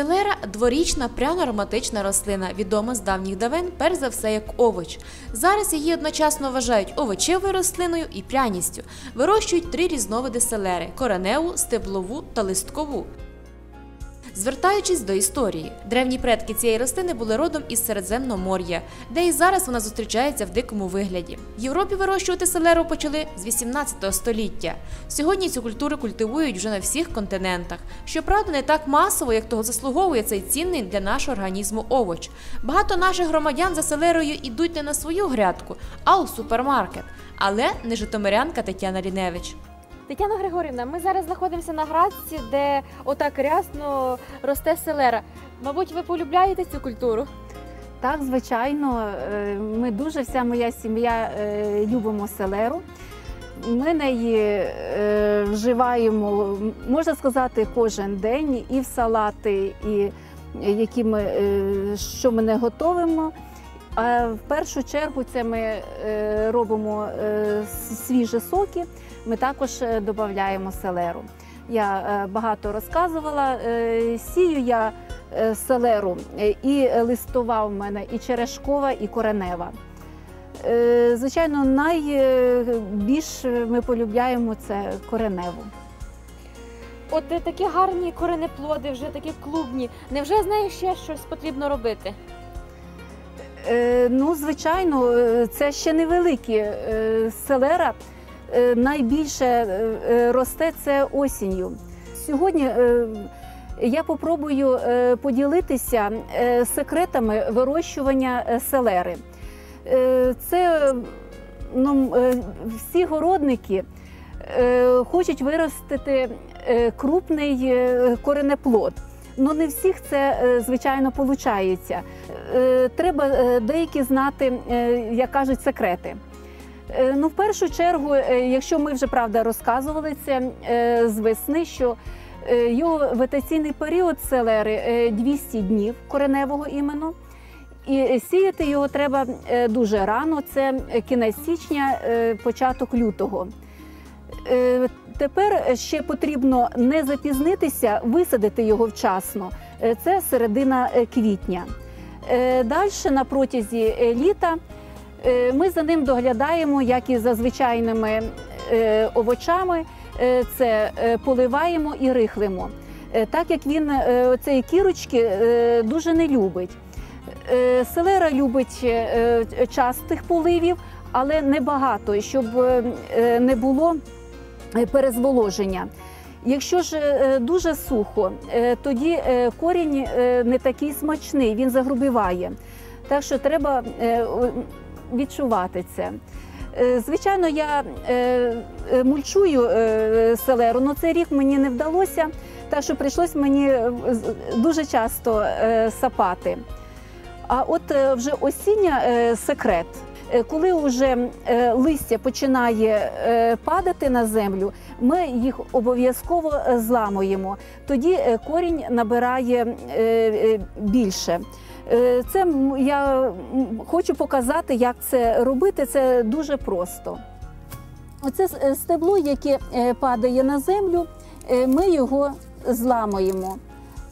Селера дворічна пряно-ароматична рослина, відома з давніх давен, перш за все як овоч. Зараз її одночасно вважають овочевою рослиною і пряністю. Вирощують три різновиди селери: кореневу, стеблову та листкову. Звертаючись до історії, древні предки цієї рослини були родом із Середземномор'я, де і зараз вона зустрічається в дикому вигляді. В Європі вирощувати селеру почали з 18 століття. Сьогодні цю культуру культивують вже на всіх континентах. Щоправда, не так масово, як того заслуговує цей цінний для нашого організму овоч. Багато наших громадян за селерою йдуть не на свою грядку, а у супермаркет. Але не житомирянка Тетяна Ліневич. Тетяна Григорівна, ми зараз знаходимося на градці, де отак рясно росте селера. Мабуть, ви полюбляєте цю культуру? Так, звичайно, е, ми дуже вся моя сім'я е, любимо селеру. Ми неї е, вживаємо, можна сказати, кожен день і в салати, і які ми, що ми не готовимо. А в першу чергу це ми е, робимо е, свіжі соки, ми також е, додаємо селеру. Я багато розказувала. Сію я селеру і листова в мене, і черешкова, і коренева. Звичайно, найбільш ми полюбляємо це кореневу. От такі гарні коренеплоди, вже такі клубні. Невже з нею ще щось потрібно робити? Е, Ну, звичайно, е, це ще невеликі. Е, Селера найбільше росте це осінню. Сьогодні я попробую поділитися секретами вирощування селери. Це ну, всі городники хочуть виростити крупний коренеплод. Ну не всіх це е, звичайно виходить. Треба е, деякі знати, е, як кажуть, секрети. Е, Ну, в першу чергу, е, якщо ми вже правда розказували це е, з весни, що е, його вегетаційний період селери е, 200 днів кореневого іменно. І сіяти його треба е, дуже рано, це кінець січня, е, початок лютого. Е, Тепер ще потрібно не запізнитися, висадити його вчасно. Е, Це середина е, квітня. Далі на протязі е, літа е, ми за ним доглядаємо, як і за звичайними е, овочами. Е, Це е, поливаємо і рихлимо. Е, Так як він е, цієї кірочки е, дуже не любить. Е, Селера любить е, частих поливів, але небагато, щоб е, е, не було е, перезволоження. Якщо ж е, дуже сухо, е, тоді е, корінь е, не такий смачний, він загрубіває. Так що треба е, відчувати це. Е, Звичайно, я е, е, мульчую е, селеру, але цей рік мені не вдалося, так що прийшлось мені е, дуже часто е, сапати. А от е, вже осіння е, секрет. Е, Коли вже е, листя починає е, падати на землю, ми їх обов'язково зламуємо. Тоді корінь набирає більше. Це я хочу показати, як це робити. Це дуже просто. Оце стебло, яке падає на землю, ми його зламуємо.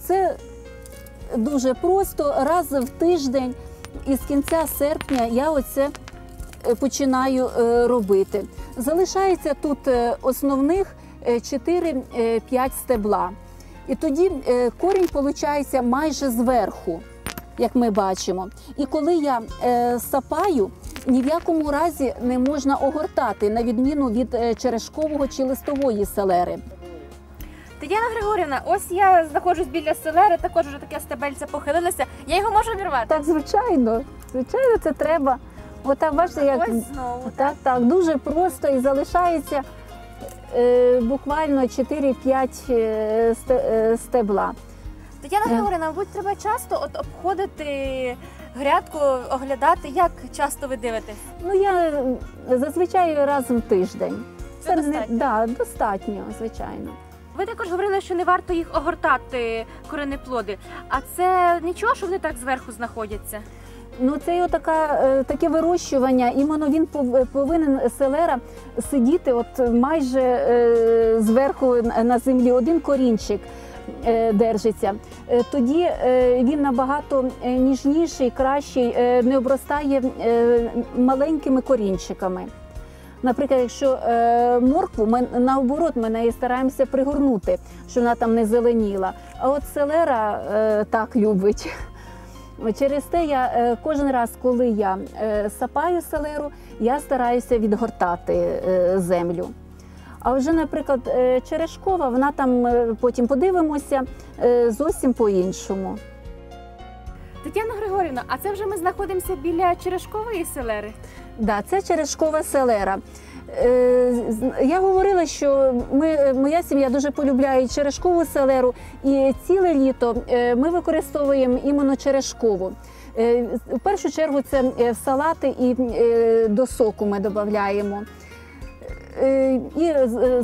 Це дуже просто, раз в тиждень, і з кінця серпня я оце починаю е, робити. Залишається тут е, основних 4-5 стебла. І тоді е, корінь виходить майже зверху, як ми бачимо. І коли я е, сапаю, ні в якому разі не можна огортати, на відміну від е, черешкового чи листової селери. Тетяна Григорівна, ось я знаходжусь біля селери, також вже таке стебельце похилилося. Я його можу обірвати? Так, звичайно, звичайно, це треба. Отак, бачите, як Ось знову. так, так, дуже просто і залишається е, буквально 4-5 е, е, стебла. Тетяна Е. Григорівна, мабуть, треба часто от обходити грядку, оглядати. Як часто ви дивитесь? Ну я зазвичай раз в тиждень. Це достатньо? да, достатньо, звичайно. Ви також говорили, що не варто їх огортати коренеплоди. А це нічого, що вони так зверху знаходяться? Ну це його така, е, таке вирощування. Іменно він пов- повинен селера сидіти от майже е, зверху на землі один корінчик. е, держиться, е, тоді е, він набагато е, ніжніший, кращий, е, не обростає е, маленькими корінчиками. Наприклад, якщо е, моркву, ми наоборот ми неї стараємося пригорнути, щоб вона там не зеленіла. А от селера е, так любить. Через те я е, кожен раз, коли я е, сапаю селеру, я стараюся відгортати е, землю. А вже, наприклад, черешкова, вона там потім подивимося зовсім по-іншому. Тетяна Григорівна, а це вже ми знаходимося біля черешкової селери. Да, це черешкова селера. Е, Я говорила, що ми, моя сім'я дуже полюбляє черешкову селеру, і ціле літо е, ми використовуємо іменно черешкову. Е, В першу чергу це е, салати і е, до соку ми додаємо. Е, І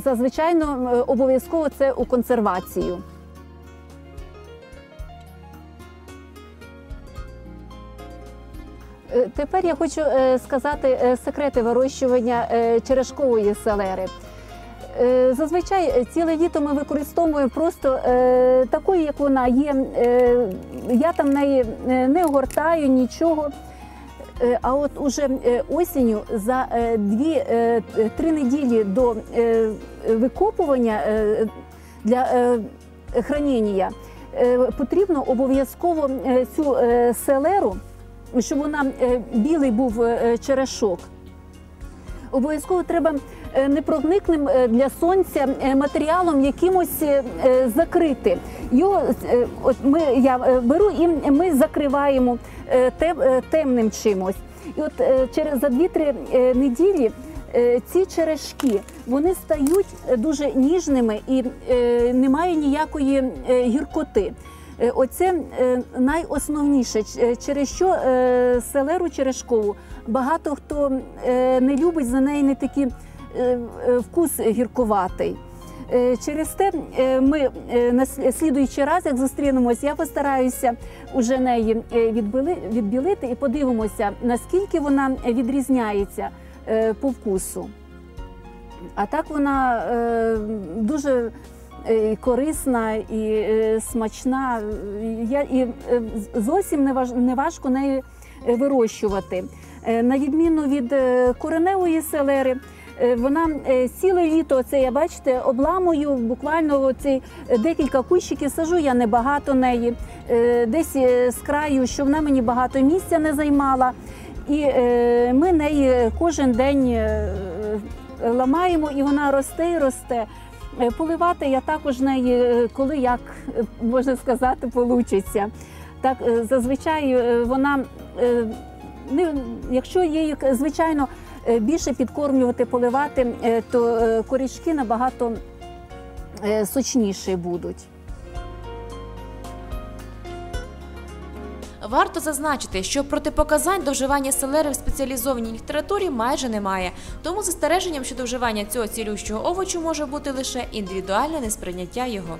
зазвичай е, обов'язково це у консервацію. Тепер я хочу е, сказати е, секрети вирощування е, черешкової селери. Е, Зазвичай е, ціле літо ми використовуємо просто е, такою, як вона є. Е, Я там неї е, не огортаю нічого. Е, А от уже е, осінню за 2-3 неділі до е, викопування е, для е, хранення е, потрібно обов'язково е, цю е, селеру щоб вона е, білий був е, черешок. Обов'язково треба е, непроникним е, для сонця е, матеріалом якимось е, е, закрити. Його е, от ми я е, беру і ми закриваємо е, тем- е, темним чимось. І от е, через за 2-3 е, неділі е, ці черешки вони стають е, дуже ніжними і е, немає ніякої е, гіркоти. Е, Оце е, найосновніше, е, через що селеру черешкову багато хто не любить за неї не такий вкус гіркуватий. Через те ми на слі- слідуючий раз, як зустрінемось, я постараюся уже неї відбілити і подивимося, наскільки вона відрізняється по вкусу. А так вона дуже і корисна і е, смачна. Я і е, зовсім не важ, не е, вирощувати. Е, На відміну від е, кореневої селери. е, Вона е, ціле літо, це я бачите, обламую буквально оці е, декілька кущиків, сажу я небагато неї, е, десь е, з краю, що вона мені багато місця не займала. І е, ми неї кожен день е, ламаємо, і вона росте і росте. Е, Поливати я також неї, е, коли як е, можна сказати, получиться. Так, зазвичай вона не, якщо її звичайно більше підкормлювати, поливати, то корішки набагато сочніші будуть. Варто зазначити, що протипоказань до вживання селери в спеціалізованій літературі майже немає, тому застереженням щодо вживання цього цілющого овочу може бути лише індивідуальне несприйняття його.